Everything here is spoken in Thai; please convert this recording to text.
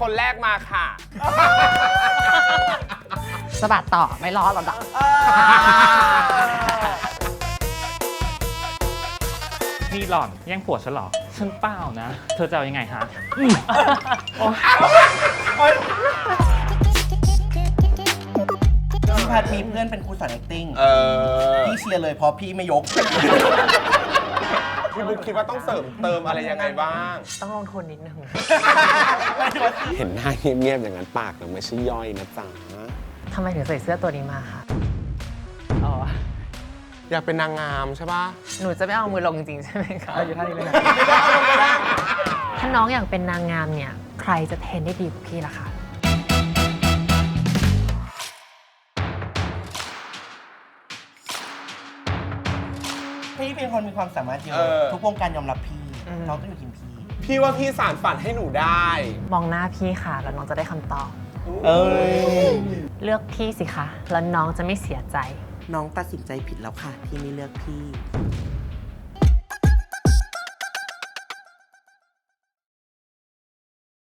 คนแรกมาค่ะ สะบัดต่อไม่รอหรอกดอกนี่หล่อนแย่งผัวฉันเหรอฉันเปล่านะ เธอจะเอายังไงฮะพี่พัดมีเพื่อนเป็นครูสอน acting เออ พี่เชียร์เลยเพราะพี่ไม่ยก พี่บุ๊กคิดว่าต้องเสริมเติมอะไรยังไงบ้าง ต้องลงทุนนิดนึง เห็นหน้าเงียบๆอย่างนั้นปากเราไม่ใช่ย่อยนะจ๊ะทำไมถึงใส่เสื้อตัวนี้มาคะอ๋อ อยากเป็นนางงามใช่ปะหนูจะไม่เอามือลงจริงๆใช่ไหมคะอยู่ท่านี้เลยถ้าน้องอยากเป็นนางงามเนี่ย ใครจะเทรนได้ดีกว่าพี่ล่ะคะ พี่เป็นคนมีความสามารถเยอะเออทุกวงการยอมรับพี่อืมน้องต้องอยู่ทีมพี่พี่ว่าพี่สารฝันให้หนูได้มองหน้าพี่ค่ะ แล้วน้องจะได้คำตอบ เอ้ยเลือกพี่สิคะ แล้วน้องจะไม่เสียใจ น้องตัดสินใจผิดแล้วค่ะ ที่ไม่เลือกพี่